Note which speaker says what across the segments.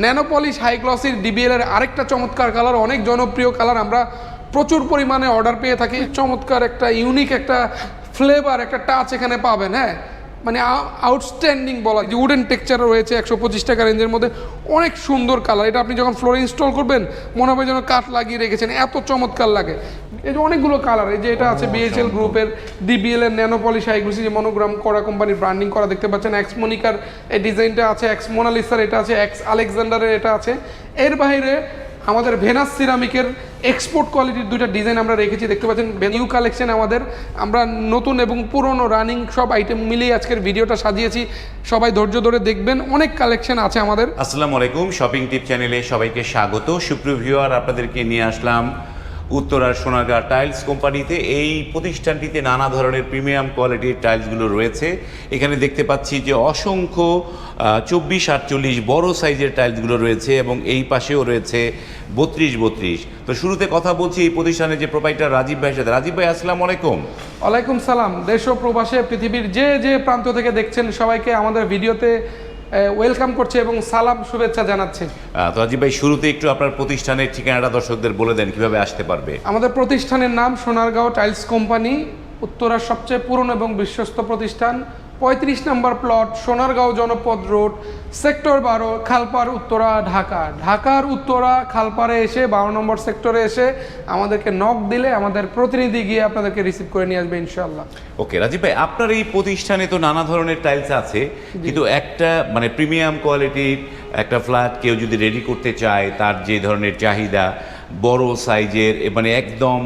Speaker 1: Nano হাইগ্লসির ডিবিএলের আরেকটা চমৎকার colour অনেক জনপ্রিয় কালার আমরা প্রচুর পরিমাণে অর্ডার পেয়ে থাকি। চমৎকার একটা ইউনিক একটা ফ্লেভার একটা টাচ এখানে পাবেন হ্যাঁ? মানে আউটস্ট্যান্ডিং বলা যে উডেন টেক্সচার রয়েছে একশো পঁচিশ টাকা রেঞ্জের মধ্যে, অনেক সুন্দর কালার এটা আপনি যখন ফ্লোরে ইনস্টল করবেন, মনে হবে যেন কাঠ লাগিয়ে রেখেছেন, এত চমৎকার লাগে। এই যে অনেকগুলো কালার এই যে এটা আছে বিএসএল গ্রুপের ডিবিএল এর ন্যানোপলিশ হাইগ্লুসি যে মনোগ্রাম করা কোম্পানির ব্র্যান্ডিং করা দেখতে পাচ্ছেন। এক্স মনিকার এই ডিজাইনটা আছে এক্স মোনালিসার এটা আছে এক্স আলেকজান্ডারের এটা আছে। এর বাইরে আমাদের ভেনাস সিরামিকের এক্সপোর্ট কোয়ালিটির দুইটা ডিজাইন আমরা রেখেছি, দেখতে পাচ্ছেন? ভেনিউ কালেকশন আমাদের, আমরা নতুন এবং পুরনো রানিং সব আইটেম মিলিয়ে আজকের ভিডিওটা সাজিয়েছি। সবাই ধৈর্য ধরে দেখবেন, অনেক কালেকশন আছে আমাদের।
Speaker 2: আসসালামু আলাইকুম শপিং টিপ চ্যানেলে সবাইকে স্বাগত। সুপ্রিয় ভিউয়ার আপনাদেরকে নিয়ে আসলাম উত্তরার সোনারগাঁ টাইলস কোম্পানিতে এই প্রতিষ্ঠানটিতে নানা ধরনের প্রিমিয়াম কোয়ালিটির টাইলসগুলো রয়েছে। এখানে দেখতে পাচ্ছি যে অসংখ্য চব্বিশ, আটচল্লিশ বড় সাইজের টাইলসগুলো রয়েছে এবং এই পাশেও রয়েছে বত্রিশ বত্রিশ। তো শুরুতে কথা বলছি এই প্রতিষ্ঠানের যে প্রোপাইটার রাজীব ভাইয়ের সাথে। রাজীব ভাই, আসসালামু আলাইকুম।
Speaker 1: ওয়ালাইকুম সালাম। দেশ ও প্রবাসে পৃথিবীর যে যে প্রান্ত থেকে দেখছেন সবাইকে আমাদের ভিডিওতে ওয়েলকাম করছে এবং সালাম শুভেচ্ছা জানাচ্ছে।
Speaker 2: তো রাজীব ভাই শুরুতে একটু আপনার প্রতিষ্ঠানের ঠিকানাটা দর্শকদের বলে দেন কীভাবে আসতে পারবে?
Speaker 1: আমাদের প্রতিষ্ঠানের নাম সোনারগাঁও টাইলস কোম্পানি উত্তরার সবচেয়ে পুরনো এবং বিশ্বস্ত প্রতিষ্ঠান পঁয়ত্রিশ নম্বর প্লট সোনারগাঁও জনপদ রোড সেক্টর বারো খালপাড় উত্তরা ঢাকা। ঢাকার উত্তরা খালপাড়ে এসে বারো নম্বর সেক্টরে এসে আমাদেরকে নক দিলে আমাদের প্রতিনিধি গিয়ে আপনাদেরকে রিসিভ করে নিয়ে আসবে ইনশাল্লাহ
Speaker 2: ওকে রাজীব ভাই আপনার এই প্রতিষ্ঠানে তো নানা ধরনের টাইলস আছে কিন্তু একটা মানে প্রিমিয়াম কোয়ালিটির একটা ফ্ল্যাট কেউ যদি রেডি করতে চায় তার যে ধরনের চাহিদা বড় সাইজের মানে একদম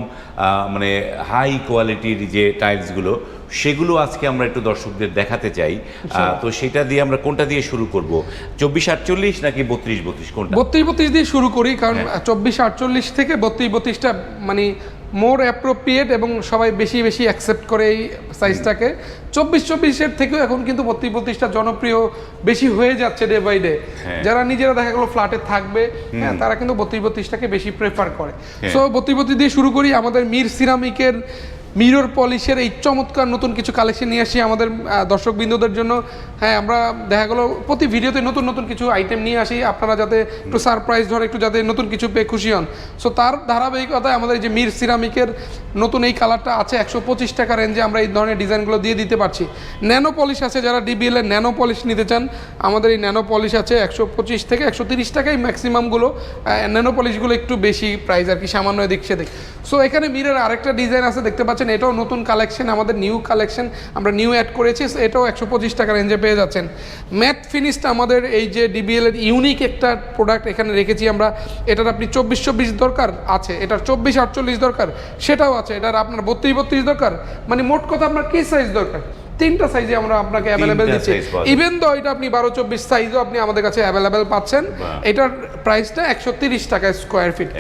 Speaker 2: মানে হাই কোয়ালিটির যে টাইলসগুলো সেগুলো আজকে আমরা একটু দর্শকদের দেখাতে চাই। তো সেটা দিয়ে আমরা কোনটা দিয়ে শুরু করব? চব্বিশ আটচল্লিশ নাকি বত্রিশ বত্রিশ কোনটা?
Speaker 1: বত্রিশ বত্রিশ দিয়ে শুরু করি কারণ চব্বিশ আটচল্লিশ থেকে বত্রিশ বত্রিশটা মানে মোর অ্যাপ্রোপ্রিয়েট এবং সবাই বেশি বেশি অ্যাকসেপ্ট করে এই সাইজটাকে চব্বিশ চব্বিশের থেকেও এখন কিন্তু বত্রিশ বত্রিশটা জনপ্রিয় বেশি হয়ে যাচ্ছে ডে বাই ডে
Speaker 2: হ্যাঁ।
Speaker 1: যারা নিজেরা দেখা গেলো ফ্ল্যাটে থাকবে হ্যাঁ তারা কিন্তু বত্রিশ বত্রিশটাকে বেশি প্রেফার করে।
Speaker 2: হ্যাঁ।
Speaker 1: সো বত্রিশ বত্রিশ দিয়ে শুরু করি আমাদের মির সিরামিকের মিরর পলিশের এই চমৎকার নতুন কিছু কালেকশন নিয়ে আসি আমাদের দর্শকবৃন্দদের জন্য। হ্যাঁ আমরা দেখা গেলো প্রতি ভিডিওতে নতুন নতুন কিছু আইটেম নিয়ে আসি। আপনারা যাতে একটু সারপ্রাইজ ধরে, একটু যাতে নতুন কিছু পেয়ে খুশি হন। সো তার ধারাবাহিকতায় আমাদের এই যে মির সিরামিকের নতুন এই কালারটা আছে একশো পঁচিশ টাকা রেঞ্জে আমরা এই ধরনের ডিজাইনগুলো দিয়ে দিতে পারছি। ন্যানো পলিশ আছে যারা ডিবিএল এর ন্যানো পলিশ নিতে চান, আমাদের এই ন্যানো পলিশ আছে একশো পঁচিশ থেকে একশো তিরিশ টাকাই ম্যাক্সিমামগুলো ন্যানো পলিশগুলো একটু বেশি প্রাইস আর কি, সামান্য এদিক সেদিক। সো এখানে মিরের আরেকটা ডিজাইন আছে, দেখতে পাচ্ছেন? এটাও নতুন কালেকশন আমাদের নিউ কালেকশন আমরা নিউ অ্যাড করেছি, এটাও একশো পঁচিশ টাকা রেঞ্জে পেয়ে যাচ্ছেন। ম্যাট ফিনিশটা আমাদের এই যে ডিবিএল এর ইউনিক একটা প্রোডাক্ট এখানে রেখেছি আমরা, এটার আপনি চব্বিশ চব্বিশ দরকার আছে, এটার চব্বিশ আটচল্লিশ দরকার, সেটাও আছে, এটার আপনার বত্রিশ বত্রিশ দরকার মানে মোট কথা আপনার কী সাইজ দরকার? তিনটা সাইজে আমরা আপনাকে অ্যাভেলেবেল দিচ্ছি। ইভেন দো এটা আপনি বারো চব্বিশ সাইজও আপনি আমাদের কাছে অ্যাভেলেবেল পাচ্ছেন এটার প্রাইসটা একশো তিরিশ টাকা স্কোয়ার ফিট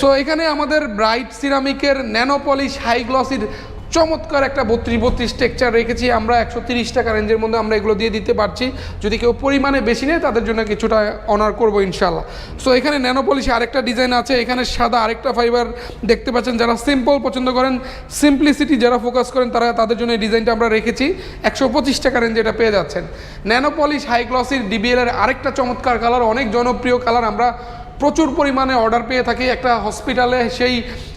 Speaker 1: সো এখানে আমাদের ব্রাইট সিরামিকের ন্যানোপলিশ হাই গ্লসির চমৎকার একটা বত্রিশ বত্রিশ টেকচার রেখেছি। আমরা একশো তিরিশ টাকা রেঞ্জের মধ্যে আমরা এগুলো দিয়ে দিতে পারছি। যদি কেউ পরিমাণে বেশি নেয়, তাদের জন্য কিছুটা অনার করব ইনশাল্লাহ সো এখানে ন্যানোপলিশে আরেকটা ডিজাইন আছে। এখানে সাদা আরেকটা ফাইবার দেখতে পাচ্ছেন। যারা সিম্পল পছন্দ করেন সিম্পলিসিটি যারা ফোকাস করেন, তারা তাদের জন্য এই ডিজাইনটা আমরা রেখেছি। একশো পঁচিশ টাকা রেঞ্জে এটা পেয়ে যাচ্ছেন। ন্যানোপলিশ হাই গ্লসির ডিবিএল এর আরেকটা চমৎকার কালার অনেক জনপ্রিয় কালার আমরা প্রচুর পরিমাণে অর্ডার পেয়ে থাকি। একটা হসপিটালে সেই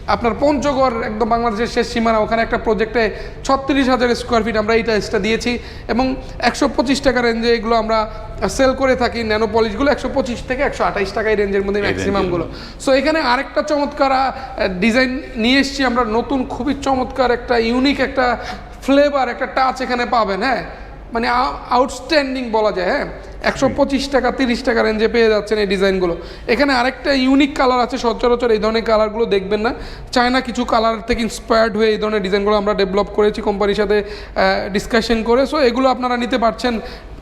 Speaker 1: আপনার পঞ্চগড় একদম বাংলাদেশের শেষ সীমানা ওখানে একটা প্রজেক্টে ছত্রিশ হাজার স্কোয়ার ফিট আমরা এই টাইলসটা দিয়েছি এবং একশো পঁচিশ টাকা রেঞ্জে এগুলো আমরা সেল করে থাকি ন্যানো পলিশগুলো একশো পঁচিশ থেকে একশো আঠাইশ টাকা এই রেঞ্জের মধ্যে ম্যাক্সিমামগুলো সো এখানে আরেকটা চমৎকার ডিজাইন নিয়ে এসেছি আমরা নতুন খুবই চমৎকার একটা ইউনিক একটা ফ্লেভার একটা টাচ এখানে পাবেন হ্যাঁ? মানে আউটস্ট্যান্ডিং বলা যায় হ্যাঁ? একশো পঁচিশ টাকা, তিরিশ টাকা রেঞ্জে পেয়ে যাচ্ছেন এই ডিজাইনগুলো। এখানে আরেকটা ইউনিক কালার আছে, সচরাচর এই ধরনের কালারগুলো দেখবেন না। চায়না কিছু কালার থেকে ইন্সপায়ার্ড হয়ে এই ধরনের ডিজাইনগুলো আমরা ডেভেলপ করেছি কোম্পানির সাথে ডিসকাশন করে। সো এগুলো আপনারা নিতে পারছেন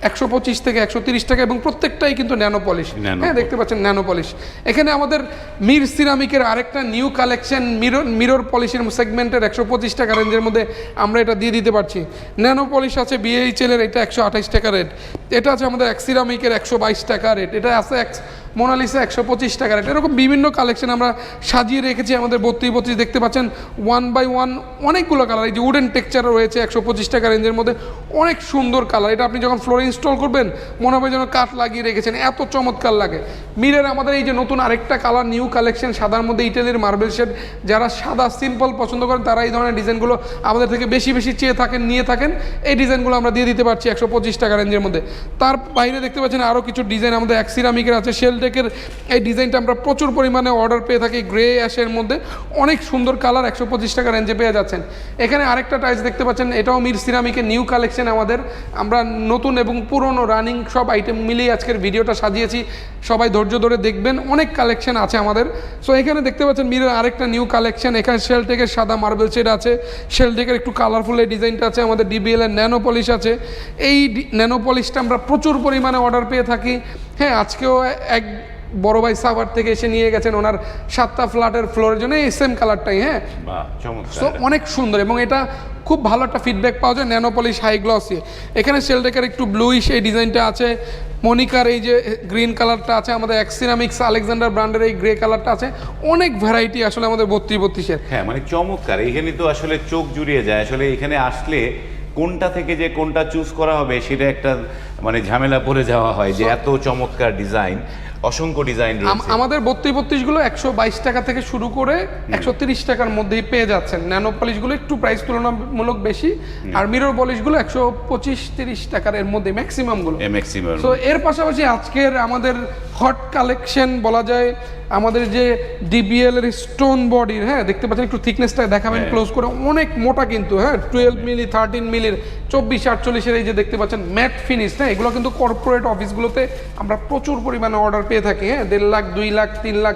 Speaker 1: একশো পঁচিশ থেকে একশো তিরিশ টাকা এবং প্রত্যেকটাই কিন্তু ন্যানো পলিশ। হ্যাঁ দেখতে পাচ্ছেন ন্যানো পলিশ। এখানে আমাদের মির সিরামিকের আরেকটা নিউ কালেকশন মিরর মিরর পলিশের সেগমেন্টের একশো পঁচিশ টাকা রেঞ্জের মধ্যে আমরা এটা দিয়ে দিতে পারছি। ন্যানো পলিশ আছে বিএইচএল এর এটা একশো আঠাইশ টাকা রেট। এটা আছে আমাদের এক সিরামিকের একশো বাইশ টাকা রেট। এটা আছে এক মোনালিসা একশো পঁচিশ টাকার একটা। এরকম বিভিন্ন কালেকশন আমরা সাজিয়ে রেখেছি, আমাদের বত্রিশ বত্রিশ দেখতে পাচ্ছেন। ওয়ান বাই ওয়ান অনেকগুলো কালার এই যে উডেন টেক্সচার রয়েছে একশো পঁচিশ টাকা রেঞ্জের মধ্যে। অনেক সুন্দর কালার এটা আপনি যখন ফ্লোরে ইনস্টল করবেন, মনে হবে যেন কাঠ লাগিয়ে রেখেছেন, এত চমৎকার লাগে। মিরের আমাদের এই যে নতুন আরেকটা কালার নিউ কালেকশন সাদার মধ্যে ইটালির মার্বেল শেড যারা সাদা সিম্পল পছন্দ করেন, তারা এই ধরনের ডিজাইনগুলো আমাদের থেকে বেশি বেশি চেয়ে থাকেন, নিয়ে থাকেন। এই ডিজাইনগুলো আমরা দিয়ে দিতে পারছি একশো পঁচিশ টাকা রেঞ্জের মধ্যে। তার বাইরে দেখতে পাচ্ছেন আরও কিছু ডিজাইন আমাদের এক সিরামিকের আছে শেলটেকের এই ডিজাইনটা আমরা প্রচুর পরিমাণে অর্ডার পেয়ে থাকি গ্রে অ্যাশের মধ্যে। অনেক সুন্দর কালার একশো পঁচিশ টাকা রেঞ্জে পেয়ে যাচ্ছেন। এখানে আরেকটা টাইলস দেখতে পাচ্ছেন, এটাও মির সিরামিকের নিউ কালেকশন আমাদের। আমরা নতুন এবং পুরনো রানিং সব আইটেম মিলিয়ে আজকের ভিডিওটা সাজিয়েছি। সবাই ধৈর্য ধরে দেখবেন, অনেক কালেকশন আছে আমাদের। সো এখানে দেখতে পাচ্ছেন মিরের আরেকটা নিউ কালেকশন এখানে শেলটেকের সাদা মার্বেল শেড আছে। শেলটেকের একটু কালারফুল এই ডিজাইনটা আছে। আমাদের ডিবিএল এর ন্যানো পলিশ আছে। এই ন্যানো পলিশটা আমরা প্রচুর পরিমাণে অর্ডার পেয়ে থাকি। হ্যাঁ আজকেও এক বড় ভাই সাভার থেকে এসে নিয়ে গেছেন ওনার সাতটা ফ্ল্যাটের ফ্লোরের জন্য এই সেম কালারটাই হ্যাঁ? সো অনেক সুন্দর এবং এটা খুব ভালো একটা ফিডব্যাক পাওয়া যায় ন্যানো পলিশ হাই গ্লসি এখানে সেলটেকের একটু ব্লুইশ এই ডিজাইনটা আছে। মনিকার এই যে গ্রিন কালারটা আছে আমাদের এক্সিনামিক্স আলেকজান্ডার ব্র্যান্ডের এই গ্রে কালারটা আছে। অনেক ভ্যারাইটি আসলে আমাদের বত্রিশ বত্রিশের।
Speaker 2: হ্যাঁ মানে চমৎকার এখানে তো আসলে চোখ জুড়িয়ে যায়। আসলে এখানে আসলে কোনটা থেকে যে কোনটা চুজ করা হবে সেটা একটা মানে ঝামেলা পড়ে যাওয়া হয় যে এত চমৎকার ডিজাইন অসংখ্য ডিজাইন রয়েছে।
Speaker 1: আমাদের বত্রিশ বত্রিশগুলো একশো বাইশ টাকা থেকে শুরু করে একশো তিরিশ টাকার মধ্যেই পেয়ে যাচ্ছেন। ন্যানো পলিশগুলো একটু প্রাইস তুলনামূলক বেশি। আর মিরর পলিশগুলো একশো পঁচিশ তিরিশ টাকার এর মধ্যে ম্যাক্সিমামগুলো
Speaker 2: ম্যাক্সিমাম
Speaker 1: তো এর পাশাপাশি আজকের আমাদের হট কালেকশন বলা যায় আমাদের যে ডিবিএল এর স্টোন বডির হ্যাঁ দেখতে পাচ্ছেন একটু থিকনেসটা দেখাবেন
Speaker 2: হ্যাঁ।
Speaker 1: ক্লোজ করে। অনেক মোটা কিন্তু হ্যাঁ টুয়েলভ মিলি থার্টিন মিলির চব্বিশ আটচল্লিশের এই যে দেখতে পাচ্ছেন ম্যাট ফিনিশ হ্যাঁ এগুলো কিন্তু কর্পোরেট অফিসগুলোতে আমরা প্রচুর পরিমাণে অর্ডার পেয়ে থাকি হ্যাঁ দেড় লাখ দুই লাখ তিন লাখ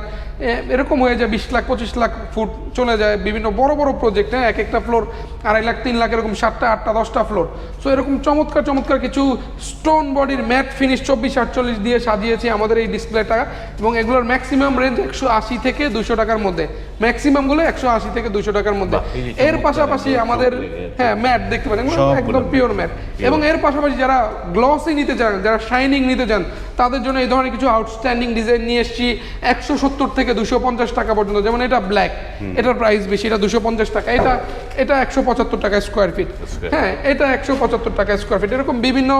Speaker 1: এরকম হয়ে যায় বিশ লাখ পঁচিশ লাখ ফুট চলে যায় বিভিন্ন বড় বড় প্রজেক্ট হ্যাঁ এক একটা ফ্লোর আড়াই লাখ তিন লাখ এরকম সাতটা আটটা দশটা ফ্লোর সো এরকম চমৎকার চমৎকার কিছু স্টোন বডির ম্যাট ফিনিশ চব্বিশ আটচল্লিশ দিয়ে সাজিয়েছি আমাদের এই ডিসপ্লেটা এবং এগুলোর ম্যাক্সিমাম রেঞ্জ একশো আশি থেকে দুশো টাকার মধ্যে। ম্যাক্সিমামগুলো একশো আশি থেকে দুশো টাকার মধ্যে। এর পাশাপাশি আমাদের। হ্যাঁ ম্যাট দেখতে পাচ্ছেন এগুলো একদম পিওর ম্যাট এবং এর পাশাপাশি যারা গ্লসি নিতে চান যারা শাইনিং নিতে চান তাদের জন্য এই ধরনের কিছু আউটস্ট্যান্ডিং ডিজাইন নিয়ে এসেছি একশো সত্তর থেকে দুশো পঞ্চাশ টাকা পর্যন্ত। যেমন এটা ব্ল্যাক এটার প্রাইস বেশি এটা দুশো পঞ্চাশ টাকা। এটা এটা একশো পঁচাত্তর টাকা স্কোয়ার ফিট হ্যাঁ এটা একশো পঁচাত্তর টাকা স্কোয়ার ফিট এরকম বিভিন্ন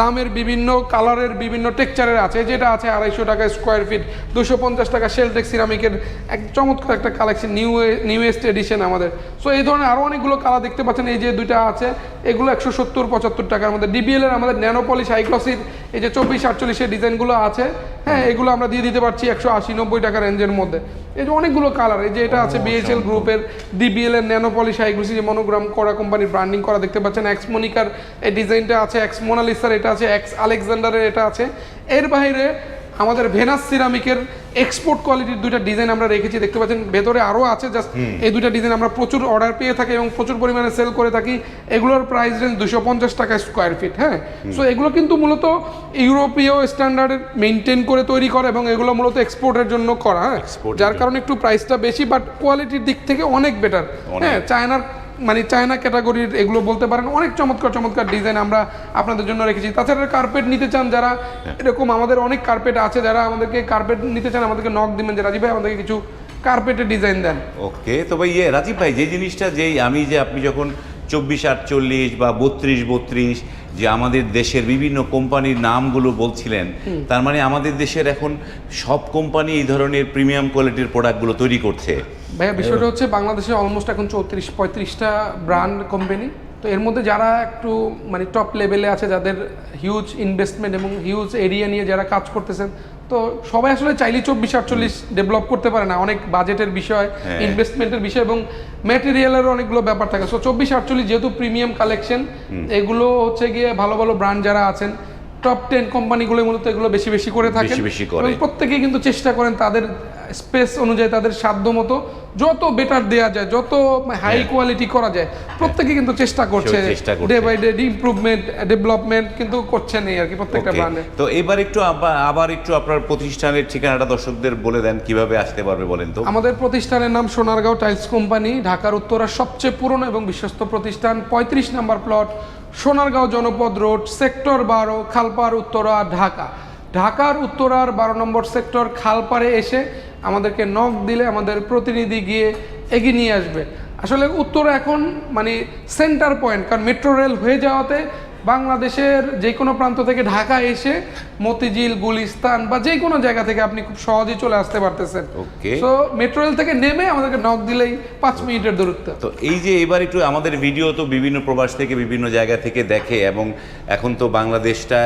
Speaker 1: দামের বিভিন্ন কালারের বিভিন্ন টেক্সচারের আছে। যেটা আছে আড়াইশো টাকা স্কোয়ার ফিট দুশো পঞ্চাশ টাকা শেলটেক সিরামিকের এক চমৎকার একটা কালেকশন নিউ নিউয়েস্ট এডিশন আমাদের। সো এই ধরনের আরও অনেকগুলো কালার দেখতে পাচ্ছেন। এই যে দুইটা আছে এগুলো একশো সত্তর পঁচাত্তর টাকার মধ্যে। ডিবিএল এর আমাদের ন্যানোপলিশ হাইক্লসির এই যে চব্বিশ আটচল্লিশের ডিজাইনগুলো আছে হ্যাঁ এগুলো আমরা দিয়ে দিতে পারছি একশো আশি নব্বই টাকা রেঞ্জের মধ্যে। এই যে অনেকগুলো কালার, এই যে এটা আছে বিএসএল গ্রুপের ডিবিএল এর ন্যানোপলিশ হাইগ্লসি যে মনোগ্রাম করা কোম্পানির ব্র্যান্ডিং করা দেখতে পাচ্ছেন। এক্স মনিকার এই ডিজাইনটা আছে এক্স মোনালিসার এটা আছে এক্স আলেকজান্ডারের এটা আছে। এর বাইরে আমাদের ভেনাস সিরামিকের এক্সপোর্ট কোয়ালিটির দুইটা ডিজাইন আমরা রেখেছি দেখতে পাচ্ছেন ভেতরে আরও আছে জাস্ট এই দুইটা ডিজাইন আমরা প্রচুর অর্ডার পেয়ে থাকি এবং প্রচুর পরিমাণে সেল করে থাকি। এগুলোর প্রাইস রেঞ্জ দুশো পঞ্চাশ টাকা স্কোয়ার ফিট হ্যাঁ? সো এগুলো কিন্তু মূলত ইউরোপীয় স্ট্যান্ডার্ড মেনটেন করে তৈরি করা এবং এগুলো মূলত এক্সপোর্টের জন্য করা হ্যাঁ? যার কারণে একটু প্রাইসটা বেশি বাট কোয়ালিটির দিক থেকে অনেক বেটার হ্যাঁ চায়নার মানে চায়না ক্যাটাগরির এগুলো বলতে পারেন অনেক চমৎকার চমৎকার ডিজাইন আমরা আপনাদের জন্য রেখেছি। তাছাড়া কার্পেট নিতে চান যারা এরকম আমাদের অনেক কার্পেট আছে যারা আমাদেরকে কার্পেট নিতে চান আমাদেরকে নক দিবেন যে রাজীব ভাই আমাদেরকে কিছু কার্পেটের ডিজাইন দেন।
Speaker 2: ওকে তো ভাই ইয়ে রাজীব ভাই যে জিনিসটা যেই আমি যে আপনি যখন চব্বিশ আটচল্লিশ বা বত্রিশ বত্রিশ যে আমাদের দেশের বিভিন্ন কোম্পানির নামগুলো বলছিলেন তার মানে আমাদের দেশের এখন সব কোম্পানি এই ধরনের প্রিমিয়াম কোয়ালিটির প্রোডাক্টগুলো তৈরি করছে।
Speaker 1: ভাইয়া বিষয়টা হচ্ছে বাংলাদেশে অলমোস্ট এখন চৌত্রিশ পঁয়ত্রিশটা ব্র্যান্ড কোম্পানি তো এর মধ্যে যারা একটু মানে টপ লেভেলে আছে যাদের হিউজ ইনভেস্টমেন্ট এবং হিউজ এরিয়া নিয়ে যারা কাজ করতেছেন তো সবাই আসলে চাইলে চব্বিশ আটচল্লিশ ডেভেলপ করতে পারে না। অনেক বাজেটের বিষয়
Speaker 2: হ্যাঁ।
Speaker 1: ইনভেস্টমেন্টের বিষয় এবং ম্যাটেরিয়ালের অনেকগুলো ব্যাপার থাকে। সো চব্বিশ আটচল্লিশ যেহেতু প্রিমিয়াম কালেকশন এগুলো হচ্ছে গিয়ে ভালো ভালো ব্র্যান্ড যারা আছেন টপ টেন কোম্পানিগুলো মূলত এগুলো বেশি বেশি করে। এবং প্রত্যেকেই কিন্তু চেষ্টা করেন তাদের স্পেস অনুযায়ী তাদের সাধ্য মতো যত বেটার দেয়া যায় যত হাই কোয়ালিটি করা যায় প্রত্যেকে কিন্তু চেষ্টা করছে। Day by day improvement development কিন্তু করছেন এই আর কি প্রত্যেকটা ব্র্যান্ডে
Speaker 2: তো এবার একটু আবা- আবার একটু আপনার প্রতিষ্ঠানের ঠিকানাটা দর্শকদের বলে দেন কীভাবে আসতে পারবে বলেন তো?
Speaker 1: আমাদের প্রতিষ্ঠানের নাম সোনারগাঁও টাইলস কোম্পানি ঢাকার উত্তরার সবচেয়ে পুরনো এবং বিশ্বস্ত প্রতিষ্ঠান পঁয়ত্রিশ নাম্বার প্লট সোনারগাঁও জনপদ রোড সেক্টর বারো খালপার উত্তরা ঢাকা। ঢাকার উত্তরার বারো নম্বর সেক্টর খালপাড়ে এসে আমাদেরকে নক দিলে আমাদের প্রতিনিধি গিয়ে এগিয়ে নিয়ে আসবে। আসলে উত্তরা এখন মানে সেন্টার পয়েন্ট কারণ মেট্রো রেল হয়ে যাওয়াতে বাংলাদেশের যে কোনো প্রান্ত থেকে ঢাকা এসে মতিঝিল গুলিস্তান বা যে কোনো জায়গা থেকে আপনি খুব সহজেই চলে আসতে পারতেছেন. তো মেট্রো রেল থেকে নেমে আমাদেরকে নক দিলেই পাঁচ মিনিটের দূরত্ব।
Speaker 2: তো এই যে এবার একটু আমাদের ভিডিও তো বিভিন্ন প্রবাস থেকে বিভিন্ন জায়গা থেকে দেখে এবং এখন তো বাংলাদেশটা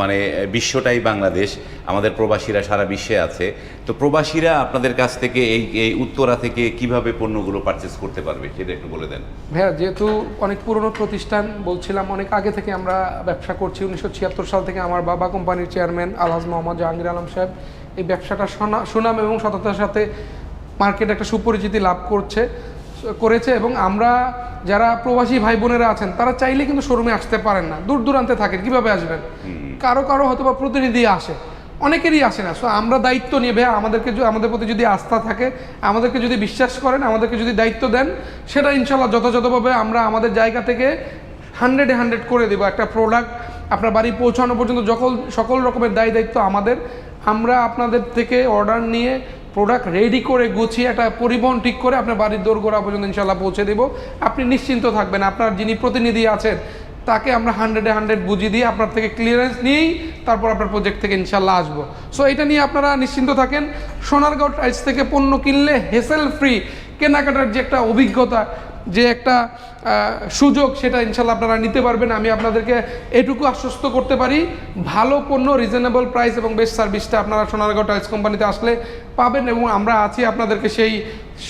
Speaker 2: মানে বিশ্বটাই বাংলাদেশ। আমাদের প্রবাসীরা সারা বিশ্বে আছে। তো প্রবাসীরা আপনাদের কাছ থেকে এই এই উত্তরা থেকে কীভাবে পণ্যগুলো পারচেস করতে পারবে সেটা একটু বলে দেন।
Speaker 1: ভাইয়া যেহেতু অনেক পুরনো প্রতিষ্ঠান বলছিলাম অনেক আগে থেকে আমরা ব্যবসা করছি। উনিশশো ছিয়াত্তর সাল থেকে আমার বাবা কোম্পানির চেয়ারম্যান আলহাজ মোহাম্মদ জাহাঙ্গীর আলম সাহেব এই ব্যবসাটা সোনা- সুনাম এবং সততার সাথে মার্কেটে একটা সুপরিচিতি লাভ করছে করেছে এবং আমরা যারা প্রবাসী ভাই বোনেরা আছেন তারা চাইলে কিন্তু শোরুমে আসতে পারেন না। দূর দূরান্তে থাকেন কীভাবে আসবেন? কারও কারও হয়তো বা প্রতিনিধি আসে। অনেকেরই আসে না। সো আমরা দায়িত্ব নিয়ে, ভাইয়া, আমাদেরকে আমাদের প্রতি যদি আস্থা থাকে, আমাদেরকে যদি বিশ্বাস করেন, আমাদেরকে যদি দায়িত্ব দেন, সেটা ইনশাল্লাহ যথাযথভাবে আমরা আমাদের জায়গা থেকে হান্ড্রেডে হান্ড্রেড করে দেবো। একটা প্রোডাক্ট আপনার বাড়ি পৌঁছানো পর্যন্ত যখন সকল রকমের দায় দায়িত্ব আমাদের, আমরা আপনাদের থেকে অর্ডার নিয়ে প্রোডাক্ট রেডি করে গুছিয়ে একটা পরিবহন ঠিক করে আপনার বাড়ির দোরগোড়া পর্যন্ত ইনশাল্লাহ পৌঁছে দেবো। আপনি নিশ্চিন্ত থাকবেন। আপনার যিনি প্রতিনিধি আছেন তাকে আমরা হান্ড্রেডে হান্ড্রেড বুঝিয়ে দিয়ে আপনার থেকে ক্লিয়ারেন্স নিয়েই তারপর আপনার প্রজেক্ট থেকে ইনশাল্লাহ আসব। সো এটা নিয়ে আপনারা নিশ্চিন্ত থাকেন। সোনারগাঁও টাইলস থেকে পণ্য কিনলে হেসেল ফ্রি কেনাকাটার যে একটা অভিজ্ঞতা যে একটা সুযোগ সেটা ইনশাল্লাহ আপনারা নিতে পারবেন। আমি আপনাদেরকে এটুকু আশ্বস্ত করতে পারি, ভালো পণ্য রিজনেবল প্রাইস এবং বেস্ট সার্ভিসটা আপনারা সোনারগাঁও টাইলস কোম্পানিতে আসলে পাবেন এবং আমরা আছি আপনাদেরকে সেই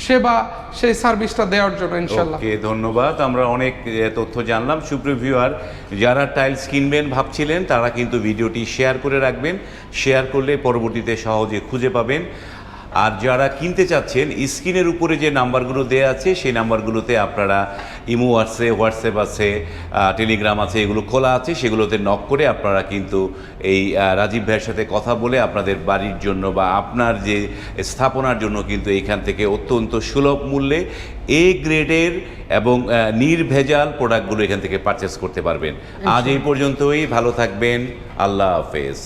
Speaker 1: সেবা, সেই সার্ভিসটা দেওয়ার জন্য ইনশাল্লাহ।
Speaker 2: ওকে, ধন্যবাদ। আমরা অনেক তথ্য জানলাম। সুপ্রিভিউয়ার যারা টাইলস কিনবেন ভাবছিলেন, তারা কিন্তু ভিডিওটি শেয়ার করে রাখবেন। শেয়ার করলে পরবর্তীতে সহজে খুঁজে পাবেন। আর যারা কিনতে চাচ্ছেন স্ক্রিনের উপরে যে নাম্বারগুলো দেওয়া আছে সেই নাম্বারগুলোতে আপনারা ইমো আছে হোয়াটসঅ্যাপ আছে টেলিগ্রাম আছে এগুলো খোলা আছে সেগুলোতে নক করে আপনারা কিন্তু এই রাজীব ভাইয়ের সাথে কথা বলে আপনাদের বাড়ির জন্য বা আপনার যে স্থাপনার জন্য কিন্তু এইখান থেকে অত্যন্ত সুলভ মূল্যে এ গ্রেডের এবং নির্ভেজাল প্রোডাক্টগুলো এখান থেকে পারচেস করতে পারবেন। আজ এই পর্যন্তই ভালো থাকবেন আল্লাহ হাফেজ।